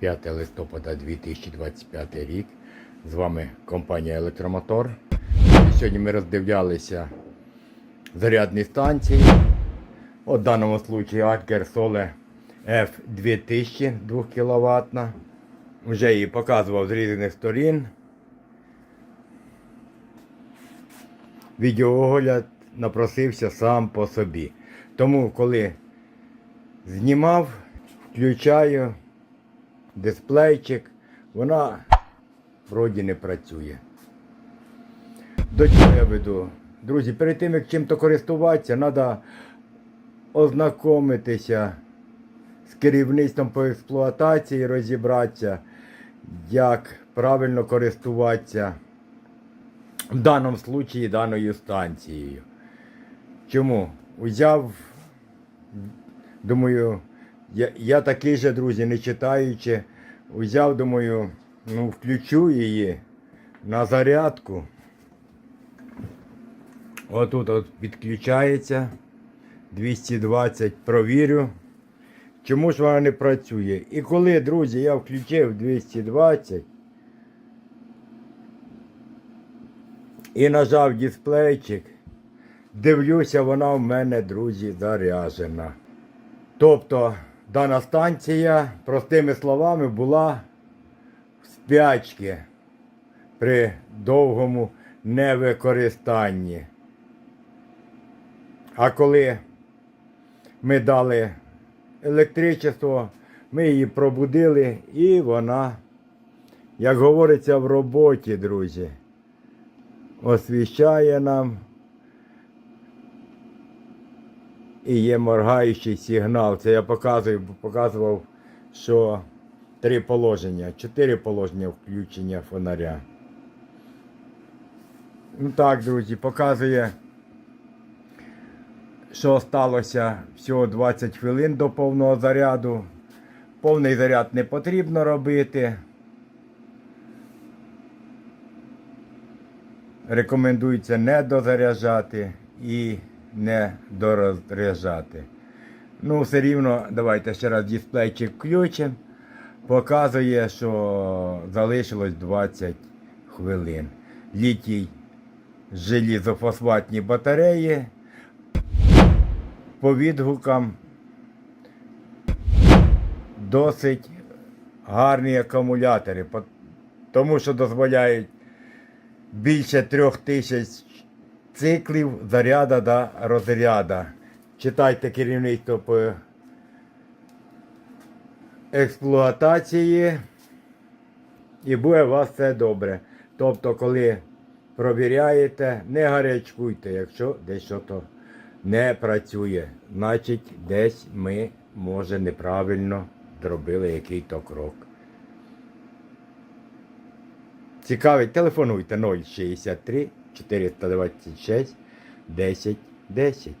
5 листопада 2025 рік. З вами компанія Електромотор. Сьогодні ми роздивлялися зарядні станції. У даному случаї Aker Sole F2000 2 кВт. Вже її показував з різних сторін. Відеоогляд напросився сам по собі. Тому, коли знімав, включаю дисплейчик, вона вроді не працює. До чого я веду? Друзі, перед тим, як чим-то користуватися, треба ознакомитися з керівництвом по експлуатації, розібратися, як правильно користуватися в даному случаї даною станцією. Чому? Узяв, думаю, я, я такий же, друзі, не читаючи, узяв, думаю, ну, включу її на зарядку. Отут от підключається 220, провірю. Чому ж вона не працює? І коли, друзі, я включив 220 і нажав дисплейчик, дивлюся, вона в мене, друзі, заряжена. Тобто дана станція, простими словами, була в спячці при довгому невикористанні. А коли ми дали електричество, ми її пробудили і вона, як говориться в роботі, друзі, освіщає нам і є моргаючий сигнал. Це я показую, показував, що три положення, чотири положення включення фонаря. Ну так, друзі, показує, що сталося всього 20 хвилин до повного заряду. Повний заряд не потрібно робити. Рекомендується не дозаряджати і не дорозряджати. Ну, все рівно, давайте ще раз дисплейчик включимо. Показує, що залишилось 20 хвилин. Літій желізофосфатні батареї. По відгукам досить гарні акумулятори, тому що дозволяють більше трьох тисяч циклів заряда до розряда. Читайте керівництво по експлуатації і буде у вас все добре. Тобто, коли провіряєте, не гарячкуйте, якщо десь щось не працює. Значить, десь ми, може, неправильно зробили який-то крок. Цікавить, телефонуйте 063 426 10 10.